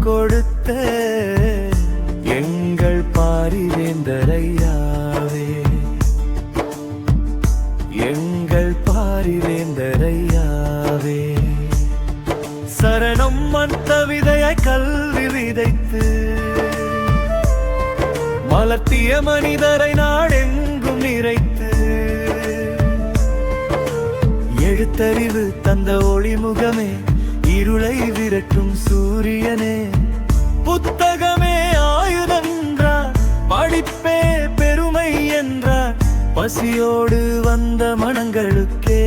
கொடுத்த எங்கள் பாரிவேந்தரையாவே. எங்கள் பாரிவேந்தரையாவே. சரணம் மந்த விதையை கல்வி விதைத்து மலர்த்திய மனிதரை நாடெங்கும் நிறைத்து எழுத்தறிவு தந்த ஒளிமுகமே இருளை விரட்டும் சூரியனே புத்தகமே ஆயுதன்றார் படிப்பே பெருமை என்றார் பசியோடு வந்த மனங்களுக்கே.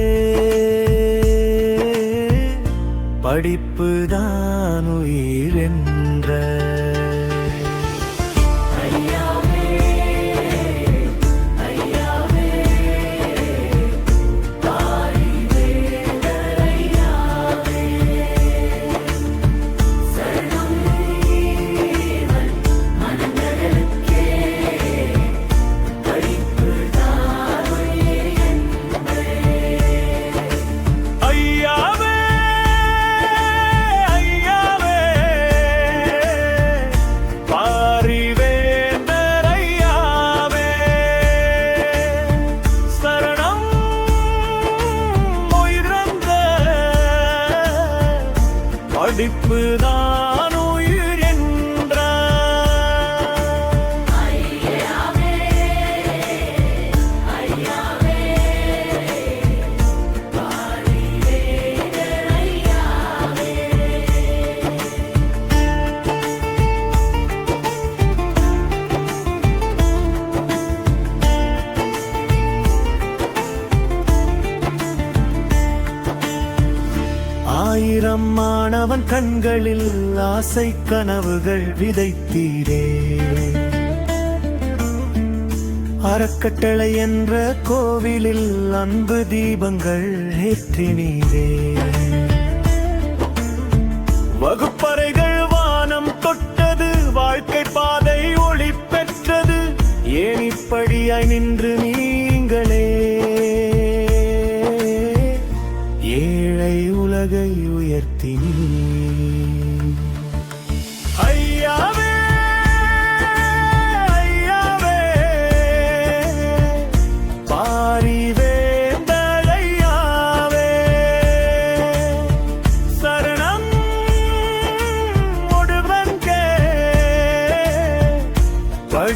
படிப்பு தான் உயிர் என்ற படிப்பு தான் அவன் கண்களில் ஆசை கனவுகள் விதைத்தீரே. அறக்கட்டளை என்ற கோவிலில் அன்பு தீபங்கள் ஏற்றினீரே. வகுப்பறைகள் வானம் தொட்டது வாழ்க்கை பாதை ஒளி பெற்றது. ஏன் இப்படியாய் நின்று நீ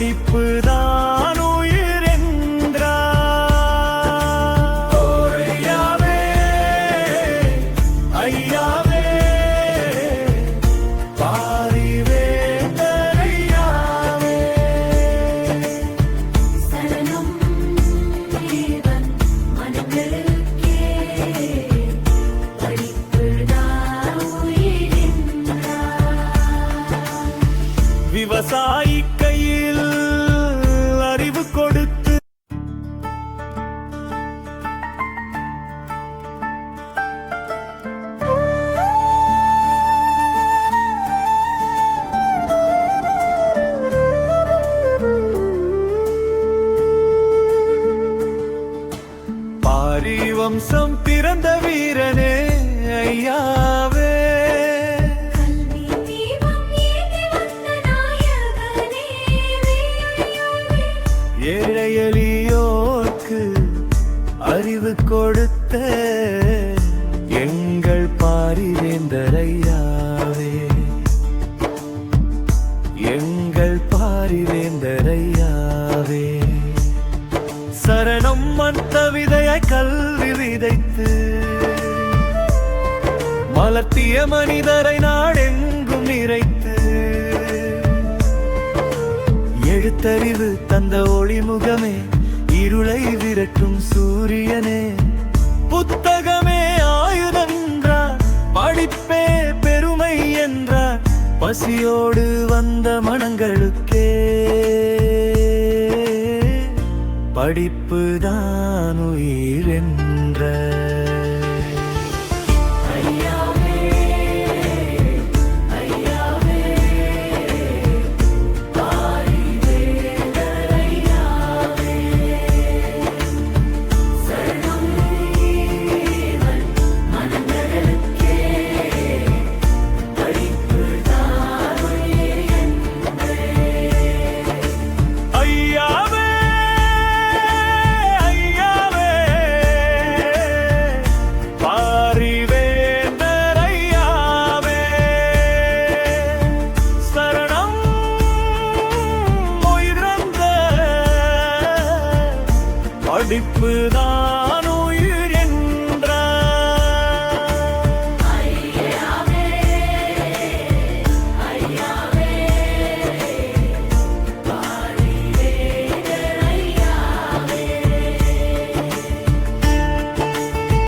படிப்பு தான் உயிர் என்றார் ஐயாவே ஐயாவே. மந்த விதையாய் கல்வி விதைத்து மலர்த்திய மனிதரை நாடெங்கும் நிறைத்து எழுத்தறிவு தந்த ஒளிமுகமே இருளை விரட்டும் சூரியனே. புத்தகமே ஆயுதென்றார் படிப்பே பெருமை என்றார் பசியோடு வந்த மனங்களுக்கே. படிப்பு தான் நடிப்பு